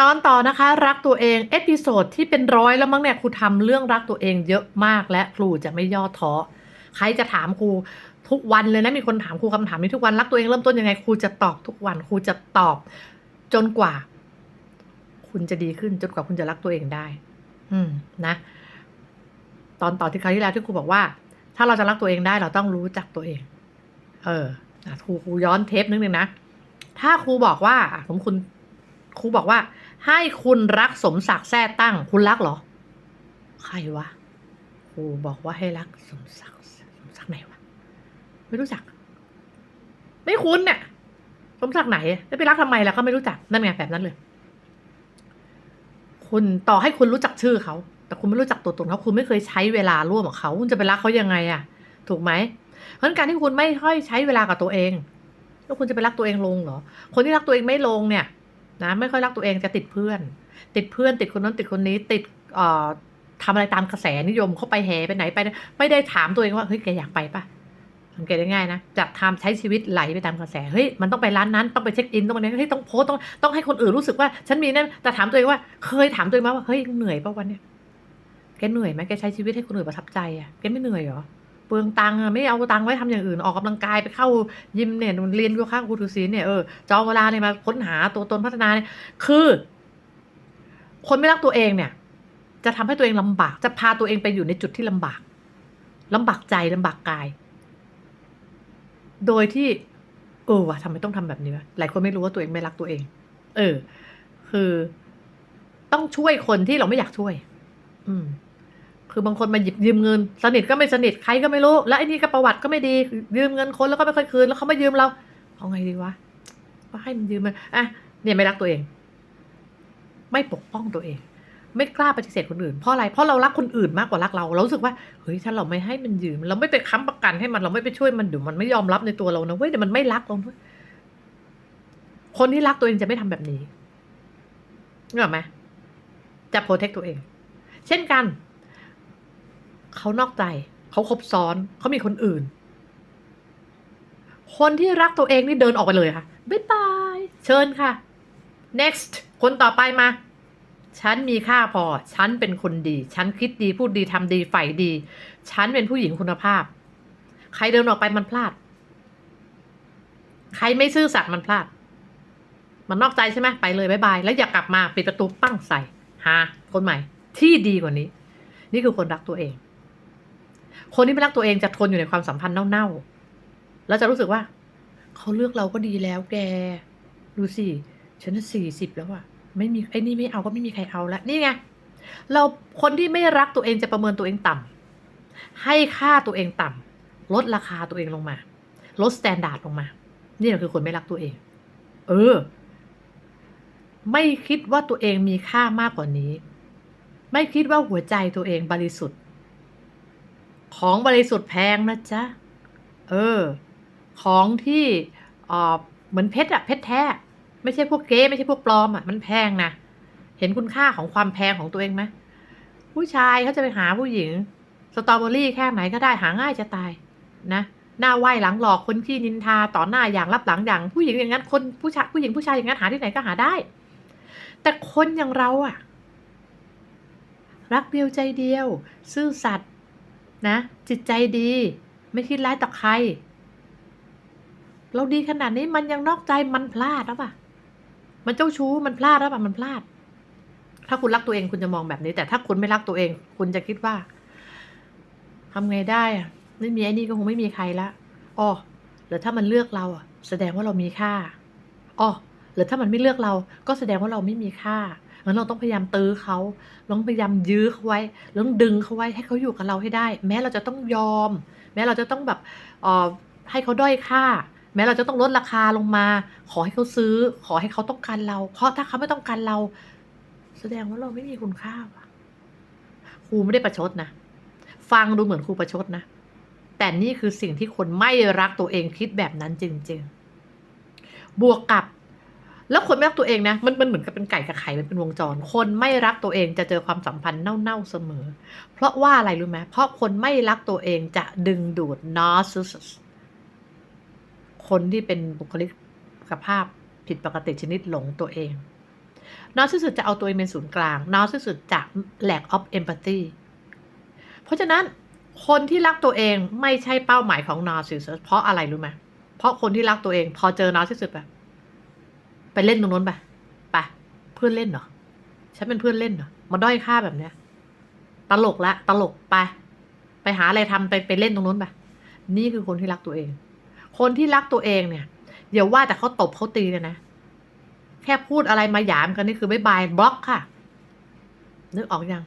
ตอนต่อนะคะรักตัวเองเอพิโซดที่เป็นร้อยแล้วมั้งเนี่ยครูทำเรื่องรักตัวเองเยอะมากและครูจะไม่ย่อท้อใครจะถามครูทุกวันเลยนะมีคนถามครูคำถามนี้ทุกวันรักตัวเองเริ่มต้นยังไงครูจะตอบทุกวันครูจะตอบจนกว่า คุณจะดีขึ้นจนกว่าคุณจะรักตัวเองได้ อืมนะ ตอนต่อที่คราวที่แล้วที่ครูบอกว่า ถ้าเราจะรักตัวเองได้เราต้องรู้จักตัวเอง เออครูครูย้อนเทปนิดนึงนะถ้าครูบอกว่าผมคุณครูบอกว่า ให้คุณรักสมศักดิ์แท้ตั้ง คุณรักเหรอ ใครวะครูบอกว่าให้รักสมศักดิ์สมศักดิ์ไหนวะ ไม่รู้จัก ไม่คุ้นเนี่ยสมศักดิ์ไหนจะไปรักทำไมล่ะก็ไม่รู้จักนั่นไงแบบนั้นเลย คุณต่อให้คุณรู้จักชื่อเขา แต่คุณไม่รู้จักตัวตนเขาคุณไม่เคยใช้เวลาร่วมกับเขาคุณจะไปรักเขายังไงอะถูกไหมเพราะการที่คุณไม่ค่อยใช้เวลากับตัวเอง แล้วคุณจะไปรักตัวเองลงเหรอ คนที่รักตัวเองไม่ลงเนี่ย นะไม่ค่อยรักตัวเองจะติดเพื่อน ติดเพื่อนติดคนนั้นติดคนนี้ติดเอ่อทำอะไรตามกระแสนิยมเข้าไปแห่ไปไหนไป ไม่ได้ถามตัวเองว่าเฮ้ยแกอยากไปปะสังเกตได้ง่ายนะจะทำใช้ชีวิตไหลไปตามกระแสเฮ้ยมันต้องไปร้านนั้นต้องไปเช็คอินต้องไปนี้เฮ้ยต้องโพสต้องต้องให้คนอื่นรู้สึกว่า ฉันมีนั่นแต่ถามตัวเองว่า เคยถามตัวเองไหมว่าเฮ้ยเหนื่อยปะวันเนี้ยแกเหนื่อยไหมแกใช้ชีวิตให้คนอื่นประทับใจอะแกไม่เหนื่อยหรอ เปลืองตังค์ไม่เอาตังค์ไว้ทำอย่างอื่นออกกำลังกายไปเข้ายิมเนี่ยเรียนโยคะครูทูซีนเนี่ยเออจองเวลาเนี่ยมาค้นหาตัวตนพัฒนาเนี่ยคือ คนไม่รักตัวเองเนี่ย จะทำให้ตัวเองลำบาก จะพาตัวเองไปอยู่ในจุดที่ลำบากลำบากใจลำบากกาย โดยที่เออว่ะทำไมต้องทำแบบนี้วะหลายคนไม่รู้ว่าตัวเองไม่รักตัวเอง เออ คือต้องช่วยคนที่เราไม่อยากช่วย อืม คือบางคนมาหยิบยืมเงิน สนิทก็ไม่สนิทใครก็ไม่รู้ แล้วไอ้นี่ก็ประวัติก็ไม่ดียืมเงินคนแล้วก็ไม่ค่อยคืนแล้วเขามายืมเราเอาไงดีวะก็ให้มันยืมมันอะเนี่ยไม่รักตัวเอง ไม่ปกป้องตัวเอง ไม่กล้าปฏิเสธคนอื่นเพราะอะไรเพราะเรารักคนอื่นมากกว่ารักเราเรารู้สึกว่าเฮ้ยถ้าเราไม่ให้มันยืม เราไม่ไปค้ำประกันให้มันเราไม่ไปช่วยมันเดี๋ยวมันไม่ยอมรับในตัวเรานะเว้ยเดี๋ยวมันไม่รักเราด้วยคนที่รักตัวเองจะไม่ทำแบบนี้นึกออกไหมจะโปรเทคตัวเอง เช่นกัน เขานอกใจ เขาคบซ้อน เขามีคนอื่น คนที่รักตัวเองนี่เดินออกไปเลยค่ะบ๊ายบาย เชิญค่ะ next คนต่อไปมา ฉันมีค่าพอ ฉันเป็นคนดี ฉันคิดดีพูดดีทำดีใฝ่ดี ฉันเป็นผู้หญิงคุณภาพ ใครเดินออกไปมันพลาด ใครไม่ซื่อสัตย์มันพลาด มันนอกใจใช่ไหมไปเลยบายบาย แล้วอย่ากลับมาปิดประตูปั้งใส่ หา คนใหม่ที่ดีกว่านี้ นี่คือคนรักตัวเอง คนที่ไม่รักตัวเองจะทนอยู่ในความสัมพันธ์เน่าๆ แล้วจะรู้สึกว่า เขาเลือกเราก็ดีแล้วแก ดูสิ ฉันสี่สิบแล้วอะไม่มีไอ้นี่ไม่เอาก็ไม่มีใครเอาละนี่ไง เราคนที่ไม่รักตัวเองจะประเมินตัวเองต่ำให้ค่าตัวเองต่ำลดราคาตัวเองลงมา ลดสแตนดาร์ดลงมา นี่แหละคือคนไม่รักตัวเอง เออ ไม่คิดว่าตัวเองมีค่ามากกว่านี้ ไม่คิดว่าหัวใจตัวเองบริสุทธิ์ ของบริสุทธิ์แพงนะจ๊ะ เออ ของที่เออเหมือนเพชรอะเพชรแท้ ไม่ใช่พวกเก๊ไม่ใช่พวกปลอมอะมันแพงนะ เห็นคุณค่าของความแพงของตัวเองไหมผู้ชายเขาจะไปหาผู้หญิง สตรอเบอรี่แค่ไหนก็ได้หาง่ายจะตายนะ หน้าไหวหลังหลอกคนที่นินทาต่อหน้าอย่างรับหลังอย่าง ผู้หญิงอย่างนั้นคนผู้ชายผู้หญิงผู้ชายอย่างนั้นหาที่ไหนก็หาได้ แต่คนอย่างเราอะรักเดียวใจเดียว ซื่อสัตย์ นะ จิตใจดี ไม่คิดร้ายต่อใคร เราดีขนาดนี้มันยังนอกใจมันพลาดหรือเปล่ามันเจ้าชู้มันพลาดหรือเปล่ามันพลาด ถ้าคุณรักตัวเองคุณจะมองแบบนี้ แต่ถ้าคุณไม่รักตัวเอง คุณจะคิดว่าทำไงได้อะไม่มีไอ้นี่ก็คงไม่มีใครละอ๋อหรือถ้ามันเลือกเราอะ แสดงว่าเรามีค่าอ๋อหรือถ้ามันไม่เลือกเรา ก็แสดงว่าเราไม่มีค่า งั้นเราต้องพยายามตื้อเขาเราต้องพยายามยื้อเขาไว้เราต้องดึงเขาไว้ให้เขาอยู่กับเราให้ได้ แม้เราจะต้องยอม แม้เราจะต้องแบบเออให้เขาด้อยค่า แม้เราจะต้องลดราคาลงมา ขอให้เขาซื้อ ขอให้เขาต้องการเรา เพราะถ้าเขาไม่ต้องการเรา แสดงว่าเราไม่มีคุณค่าครูไม่ได้ประชดนะฟังดูเหมือนครูประชดนะแต่นี่คือสิ่งที่คนไม่รักตัวเองคิดแบบนั้นจริง ๆ บวกกับ แล้วคนไม่รักตัวเองนะมันมันเหมือนกับเป็นไก่กับไข่มันเป็นวงจร คนไม่รักตัวเองจะเจอความสัมพันธ์เน่าๆเสมอ เพราะว่าอะไรรู้ไหมเพราะคนไม่รักตัวเองจะดึงดูด narcissist คนที่เป็นบุคลิกภาพผิดปกติชนิดหลงตัวเอง narcissist จะเอาตัวเองเป็นศูนย์กลาง narcissist จะ lack of empathy เพราะฉะนั้นคนที่รักตัวเองไม่ใช่เป้าหมายของ narcissist เพราะอะไรรู้ไหมเพราะคนที่รักตัวเอง พอเจอ narcissist ไป ไปเล่นตรงนู้นไปไปเพื่อนเล่นเหรอฉันเป็นเพื่อนเล่นเหรอมาด้อยค่าแบบเนี้ย ตลกละ ตลกไป ไปหาอะไรทำไปไปเล่นตรงนู้นไปนี่คือคนที่รักตัวเอง คนที่รักตัวเองเนี่ยอย่าว่าแต่เขาตบเขาตีเลยนะแค่พูดอะไรมาหยามกันนี่คือไม่บายบล็อกค่ะ นึกออกยัง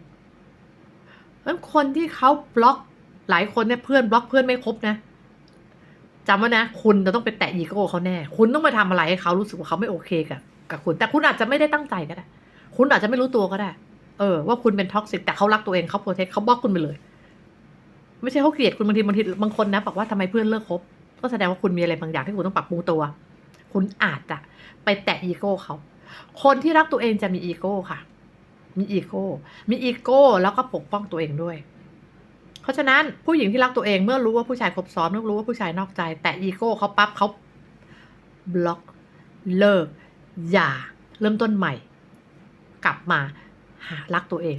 เพราะคนที่เขาบล็อกหลายคนเนี่ยเพื่อนบล็อกเพื่อนไม่ครบนะ จำไว้นะ คุณจะต้องไปแตะอีโก้เขาแน่ คุณต้องไปทำอะไรให้เขารู้สึกว่าเขาไม่โอเคกับกับคุณ แต่คุณอาจจะไม่ได้ตั้งใจก็ได้ คุณอาจจะไม่รู้ตัวก็ได้ เออ ว่าคุณเป็นท็อกซิกแต่เขารักตัวเองเขาโปรเทคเขาบล็อกคุณไปเลย ไม่ใช่เขาเกลียดคุณบางทีบางทีบางคนนะบอกว่าทำไมเพื่อนเลิกคบ ก็แสดงว่าคุณมีอะไรบางอย่างที่คุณต้องปรับปรุงตัว คุณอาจจะไปแตะอีโก้เขา คนที่รักตัวเองจะมีอีโก้ค่ะ มีอีโก้ มีอีโก้แล้วก็ปกป้องตัวเองด้วย ราะฉะนั้นผู้หญิงที่รักตัวเองเมื่อรู้ว่าผู้ชายคบซ้อนเมื่อรู้ว่าผู้ชายนอกใจ แต่อีโก้เขาปั๊บเขาบล็อกเลิกอย่าเริ่มต้นใหม่ กลับมาหารักตัวเอง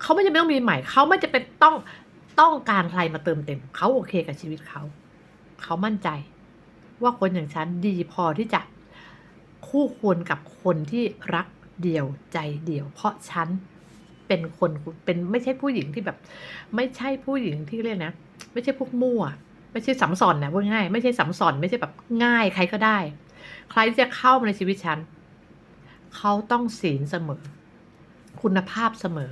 เขาไม่จำเป็นต้องมีใหม่เขาไม่จะเป็นต้องต้องการใครมาเติมเต็ม เขาโอเคกับชีวิตเขา เขามั่นใจ ว่าคนอย่างฉันดีพอที่จะคู่ควรกับคนที่รักเดียวใจเดียว เพราะฉัน เป็นคนเป็นไม่ใช่ผู้หญิงที่แบบ ไม่ใช่ผู้หญิงที่เรียกนะ ไม่ใช่พวกมั่ว ไม่ใช่สัมสอนนะว่าง่ายไม่ใช่สัมสอนไม่ใช่แบบง่ายใครก็ได้ ใครที่จะเข้ามาในชีวิตฉันเขาต้องศีลเสมอ คุณภาพเสมอ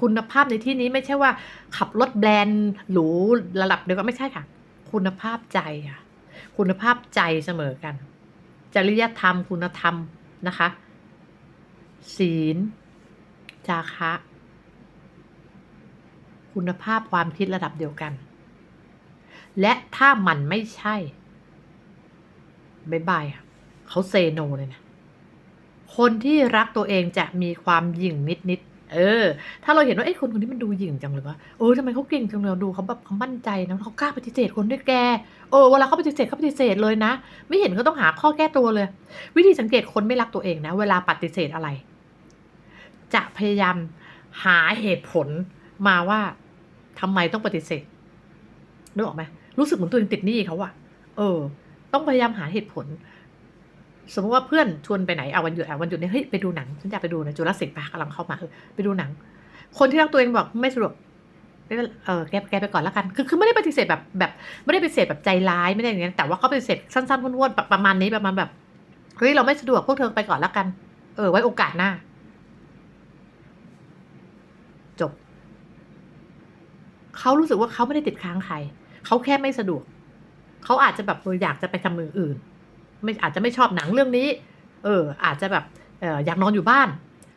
คุณภาพในที่นี้ไม่ใช่ว่า ขับรถแบรนด์หรูระดับเดียวกันไม่ใช่ค่ะ คุณภาพใจค่ะ คุณภาพใจเสมอกัน จริยธรรมคุณธรรมนะคะ ศีล จาคะ คุณภาพความคิดระดับเดียวกัน และถ้ามันไม่ใช่บายบายเขาเซโนเลยนะ คนที่รักตัวเองจะมีความหยิ่งนิดนิดๆเออ ถ้าเราเห็นว่าไอ้คนคนนี้มันดูหยิ่งจังเลยวะเออทำไมเขาเก่งจังเลยดูเขาแบบเขามั่นใจนะเขากล้าปฏิเสธคนด้วยแกเออเวลาเขาปฏิเสธเขาปฏิเสธเลยนะ ไม่เห็นเขาต้องหาข้อแก้ตัวเลย วิธีสังเกตคนไม่รักตัวเองนะ เวลาปฏิเสธอะไร จะพยายามหาเหตุผลมาว่าทำไมต้องปฏิเสธนึกออกไหมรู้สึกเหมือนตัวเองติดหนี้เขาอะเออ ต้องพยายามหาเหตุผล สมมติว่าเพื่อนชวนไปไหนเอาวันหยุดเอาวันหยุดเนี่ยเฮ้ยไปดูหนังฉันอยากไปดูนะจุลศิษย์ปะกำลังเข้ามาเออไปดูหนัง คนที่รักตัวเองบอกไม่สะดวกไม่เออแกแกไปก่อนแล้วกัน คือคือไม่ได้ปฏิเสธแบบแบบ ไม่ได้ปฏิเสธแบบใจร้ายไม่ได้อย่างนั้แต่ว่าเขาปฏิเสธสั้นๆพ้วนๆแบบประมาณนี้ประมาณแบบเฮ้ยเราไม่สะดวกพวกเธอไปก่อนแล้วกัน เออไว้โอกาสหน้า จบ เขารู้สึกว่าเขาไม่ได้ติดค้างใคร เขาแค่ไม่สะดวก เขาอาจจะแบบอยากจะไปทำมืออื่น ไม่อาจจะไม่ชอบหนังเรื่องนี้ เออ อาจจะแบบเอออยากนอนอยู่บ้าน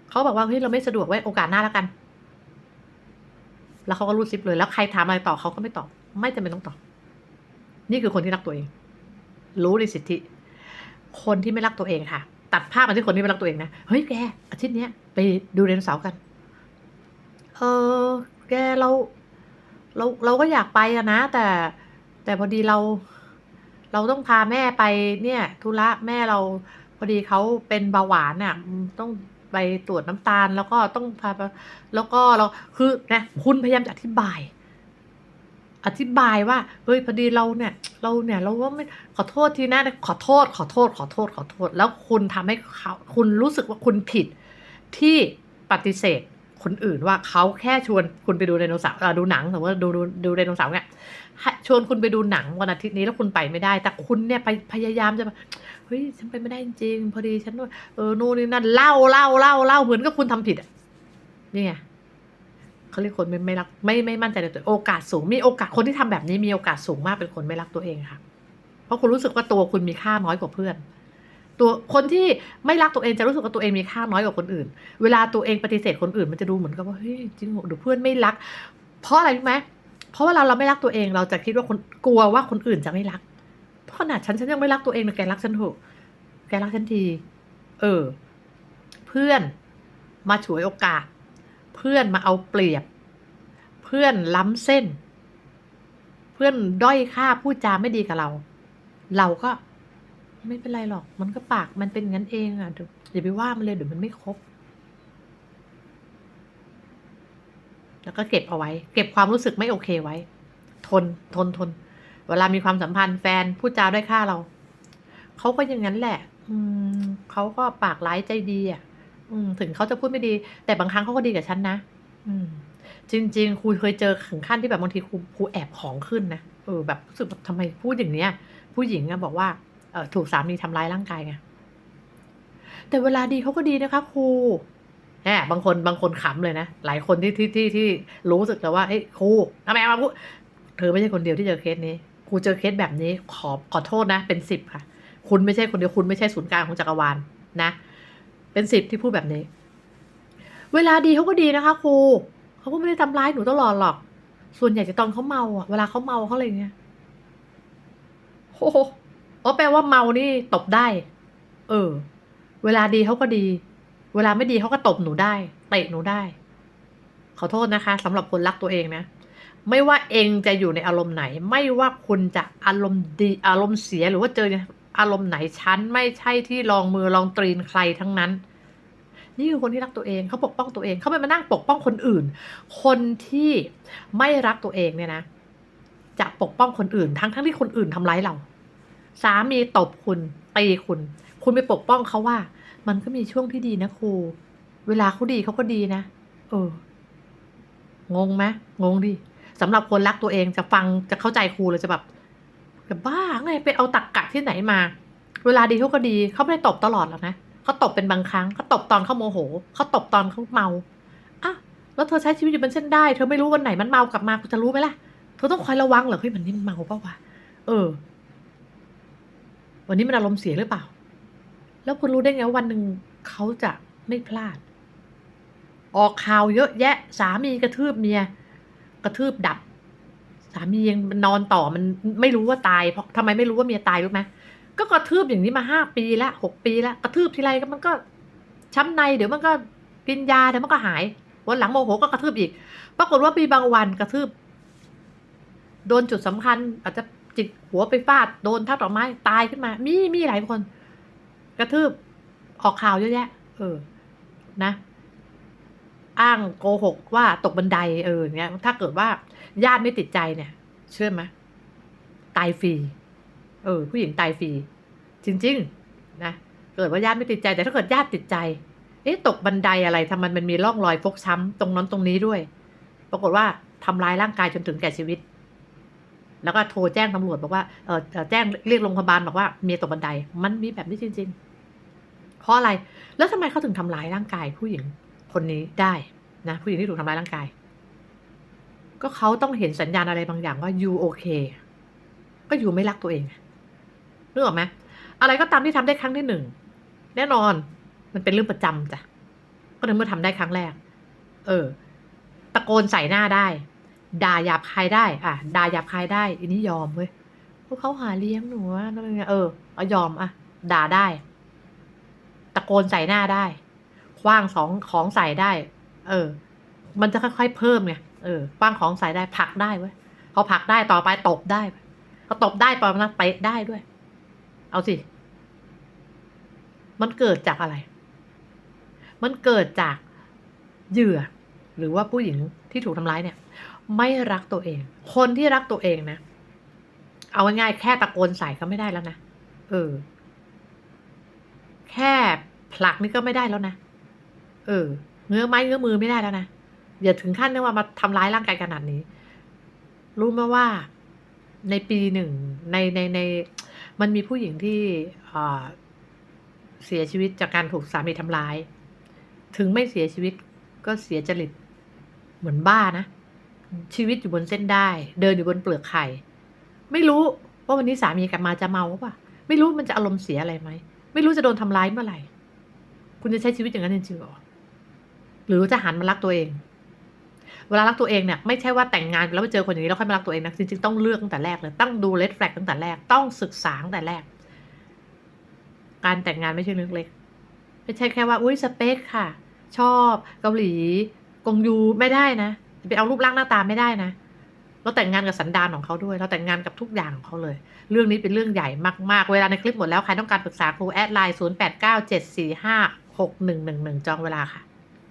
เขาบอกว่าเฮ้ยเราไม่สะดวกไว้โอกาสหน้าแล้วกัน แล้วเขาก็รูดซิปเลย แล้วใครถามอะไรต่อเขาก็ไม่ตอบ ไม่จำเป็นต้องตอบ นี่คือคนที่รักตัวเอง รู้ในสิทธิ คนที่ไม่รักตัวเองค่ะ ตัดภาพมาที่คนที่ไม่รักตัวเองนะ เฮ้ยแกอาทิตย์เนี้ยไปดูไดโนเสาร์กัน เออแกเรา เราเราก็อยากไปอะนะ แต่ แต่พอดีเรา เราต้องพาแม่ไปเนี่ยธุระแม่เราพอดีเขาเป็นเบาหวานน่ะต้องไปตรวจน้ำตาล แล้วก็ต้องพาไปแล้วก็เราคือนะคุณพยายามจะอธิบาย อธิบายว่าเฮ้ยพอดีเราเนี่ย เราเนี่ยเราว่าไม่ขอโทษทีนะขอโทษ ขอโทษ ขอโทษ ขอโทษ แล้วคุณทำให้เขาคุณรู้สึกว่าคุณผิดที่ปฏิเสธ คนอื่นว่าเขาแค่ชวนคุณไปดูไดโนเสาร์อ่อดูหนังสมมติว่าดูดูดูไดโนเสาร์เนี่ยชวนคุณไปดูหนังวันอาทิตย์นี้แล้วคุณไปไม่ได้ แต่คุณเนี่ยไปพยายามจะเฮ้ยฉันไปไม่ได้จริง พอดีฉันว่าเออนู่นนี่นั่นเล่าเล่าเล่าเล่าเหมือนกับคุณทำผิดอะนี่ไงเขาเรียกคนไม่ไม่รักไม่ไม่มั่นใจในตัวโอกาสสูงมีโอกาสคนที่ทำแบบนี้มีโอกาสสูงมากเป็นคนไม่รักตัวเองค่ะ เพราะคุณรู้สึกว่าตัวคุณมีค่าน้อยกว่าเพื่อน ตัวคนที่ไม่รักตัวเองจะรู้สึกว่าตัวเองมีค่าน้อยกว่าคนอื่น เวลาตัวเองปฏิเสธคนอื่น มันจะดูเหมือนกับว่าเฮ้ยจริงหรอเดี๋ยวเพื่อนไม่รัก เพราะอะไรรู้ไหมเพราะเวลาเราไม่รักตัวเองเราจะคิดว่าคนกลัวว่าคนอื่นจะไม่รัก เพราะขนาดฉันฉันยังไม่รักตัวเองเลยแกรักฉันเถอะแกรักฉันที เออ เพื่อนมาฉวยโอกาส เพื่อนมาเอาเปรียบ เพื่อนล้ำเส้น เพื่อนด้อยค่าพูดจาไม่ดีกับเรา เราก็ ไม่เป็นไรหรอก มันก็ปากมันเป็นงั้นเองอะอย่าไปว่ามันเลยเดี๋ยวมันไม่ครบ แล้วก็เก็บเอาไว้ เก็บความรู้สึกไม่โอเคไว้ ทนทนทน เวลามีความสัมพันธ์แฟนพูดจาด้วยค่าเรา เขาก็อย่างนั้นแหละ อืมเขาก็ปากร้ายใจดีอะ อืม ถึงเขาจะพูดไม่ดี แต่บางครั้งเขาก็ดีกับฉันนะอืม จริง ๆ ครูเคยเจอถึงขั้นที่แบบบางทีครูครูแอบของขึ้นนะเออแบบรู้สึกแบบทำไมพูดอย่างเนี้ย ผู้หญิงอะบอกว่า ถูกสามีทำร้ายร่างกายไงแต่เวลาดีเขาก็ดีนะคะครูแหมบางคนบางคนขำเลยนะ หลายคนที่ที่ที่ที่รู้สึกแล้วว่าเฮ้ยครูทำไมมาพูดเธอไม่ใช่คนเดียวที่เจอเคสนี้ครูเจอเคสแบบนี้ขอขอโทษนะ เป็นสิบค่ะ คุณไม่ใช่คนเดียวคุณไม่ใช่ศูนย์กลางของจักรวาลนะ เป็นสิบที่พูดแบบนี้ เวลาดีเขาก็ดีนะคะครูเขาก็ไม่ได้ทำร้ายหนูตลอดหรอก ส่วนใหญ่จะตอนเขาเมาอะเวลาเขาเมาเขาอะไรเงี้ยโอ้โห อ๋อแปลว่าเมานี่ตบได้ เออ เวลาดีเขาก็ดี เวลาไม่ดีเขาก็ตบหนูได้ เตะหนูได้ ขอโทษนะคะสำหรับคนรักตัวเองนะ ไม่ว่าเองจะอยู่ในอารมณ์ไหน ไม่ว่าคุณจะอารมณ์ดีอารมณ์เสียหรือว่าเจออารมณ์ไหนฉันไม่ใช่ที่ลองมือลองตรีนใครทั้งนั้น นี่คือคนที่รักตัวเองเขาปกป้องตัวเองเขาไม่มานั่งปกป้องคนอื่น คนที่ไม่รักตัวเองเนี่ยนะ จะปกป้องคนอื่น ทั้งทั้งที่คนอื่นทำร้ายเรา สามีตบคุณตีคุณ คุณไปปกป้องเขาว่า มันก็มีช่วงที่ดีนะครู เวลาเขาดีเขาก็ดีนะ เออ งงไหมงงดิสำหรับคนรักตัวเองจะฟังจะเข้าใจครูเลยจะแบบแบบบ้าไงไปเอาตักกะที่ไหนมา เวลาดีเขาก็ดีเขาไม่ได้ตบตลอดหรอกนะเขาตบเป็นบางครั้งเขาตบตอนเขาโมโหเขาตบตอนเขาเมาอะแล้วเธอใช้ชีวิตอยู่บนเส้นได้ เธอไม่รู้วันไหนมันเมากลับมาจะรู้ไหมล่ะ เธอต้องคอยระวังเหรอเฮ้ยมันนี่มันเมาเปล่าวะเออ วันนี้มันอารมณ์เสียหรือเปล่า แล้วคุณรู้ได้ไงว่าวันหนึ่งเขาจะไม่พลาด ออกข่าวเยอะแยะ สามีกระทืบเมีย กระทืบดับ สามียังนอนต่อมันไม่รู้ว่าตาย เพราะทำไมไม่รู้ว่าเมียตายรู้ไหมก็กระทืบอย่างนี้มาห้าปีแล้วหกปีแล้วกระทืบทีไรก็มันก็ช้ำในเดี๋ยวมันก็กินยาเดี๋ยวมันก็หายวันหลังโมโหก็กระทืบอีก ปรากฏว่ามีบางวันกระทืบ โดนจุดสำคัญอาจจะ จิกหัวไปฟาดโดนท่าต่อไม้ตายขึ้นมา มีมีหลายคน กระทืบออกข่าวเยอะแยะ เออ นะ อ้างโกหกว่าตกบันไดเออเงี้ย ถ้าเกิดว่าญาติไม่ติดใจเนี่ย เชื่อไหมตายฟรีเออ ผู้หญิงตายฟรีจริง ๆ นะเกิดว่าญาติไม่ติดใจ แต่ถ้าเกิดญาติติดใจ เอ๊ะตกบันไดอะไรทำไมมันมีร่องรอยฟกช้ำตรงนั้นตรงนี้ด้วย ปรากฏว่าทำร้ายร่างกายจนถึงแก่ชีวิต แล้วก็โทรแจ้งตำรวจบอกว่าเออแจ้งเรียกโรงพยาบาลบอกว่าเมียตกบันได มันมีแบบนี้จริง ๆ เพราะอะไร แล้วทำไมเขาถึงทำร้ายร่างกายผู้หญิงคนนี้ได้นะ ผู้หญิงที่ถูกทำร้ายร่างกาย ก็เขาต้องเห็นสัญญาณอะไรบางอย่างว่ายูโอเคก็ยูไม่รักตัวเองนึกออกไหมอะไรก็ตามที่ทำได้ครั้งที่หนึ่งแน่นอน มันเป็นเรื่องประจำจ้ะก็ในเมื่อทำได้ครั้งแรก เออ ตะโกนใส่หน้าได้ ด่าหยาบคายได้อะด่าหยาบคายได้อันนี้ยอมเว้ยพวกเขาหาเลี้ยงหนูอะนั่นไงเออเอายอมอะด่าได้ ตะโกนใส่หน้าได้คว้างสองของใส่ได้ เออ มันจะค่อยๆเพิ่มไงเออคว้างของใส่ได้ผลักได้เว้ยพอผลักได้ต่อไปตบได้พอตบได้ต่อมาเตะได้ด้วย เอาสิ มันเกิดจากอะไร มันเกิดจากเหยื่อ หรือว่าผู้หญิงที่ถูกทำร้ายเนี่ย ไม่รักตัวเอง คนที่รักตัวเองนะ เอาง่ายๆแค่ตะโกนใส่ก็ไม่ได้แล้วนะ เออ แค่ผลักนี่ก็ไม่ได้แล้วนะ เออ เงื้อไม้เงื้อมือไม่ได้แล้วนะ อย่าถึงขั้นที่ว่ามาทำร้ายร่างกายขนาดนี้ รู้ไหมว่าในปีหนึ่งในในในมันมีผู้หญิงที่เสียชีวิตจากการถูกสามีทำร้าย ถึงไม่เสียชีวิตก็เสียจริตเหมือนบ้านะ ชีวิตอยู่บนเส้นได้ เดินอยู่บนเปลือกไข่ ไม่รู้ว่าวันนี้สามีกลับมาจะเมาป่ะ ไม่รู้มันจะอารมณ์เสียอะไรไหม ไม่รู้จะโดนทำร้ายเมื่อไหร่ คุณจะใช้ชีวิตอย่างนั้นจริงๆหรอ หรือจะหันมารักตัวเอง เวลารักตัวเองเนี่ยไม่ใช่ว่าแต่งงานแล้วไปเจอคนอย่างนี้แล้วค่อยมารักตัวเองนะจริงๆต้องเลือกตั้งแต่แรกเลยต้องดูเลดแฟลกตั้งแต่แรกต้องศึกษาตั้งแต่แรก การแต่งงานไม่ใช่เรื่องเล็กไม่ใช่แค่ว่าอุ้ยสเปคค่ะ ชอบเกาหลีกงยูไม่ได้นะ ไปเอารูปร่างหน้าตาไม่ได้นะ เราแต่งงานกับสันดานของเขาด้วย เราแต่งงานกับทุกอย่างของเขาเลย เรื่องนี้เป็นเรื่องใหญ่มากๆ เวลาในคลิปหมดแล้ว ใครต้องการปรึกษาครูแอดไลน์ 0897456111 จองเวลาค่ะ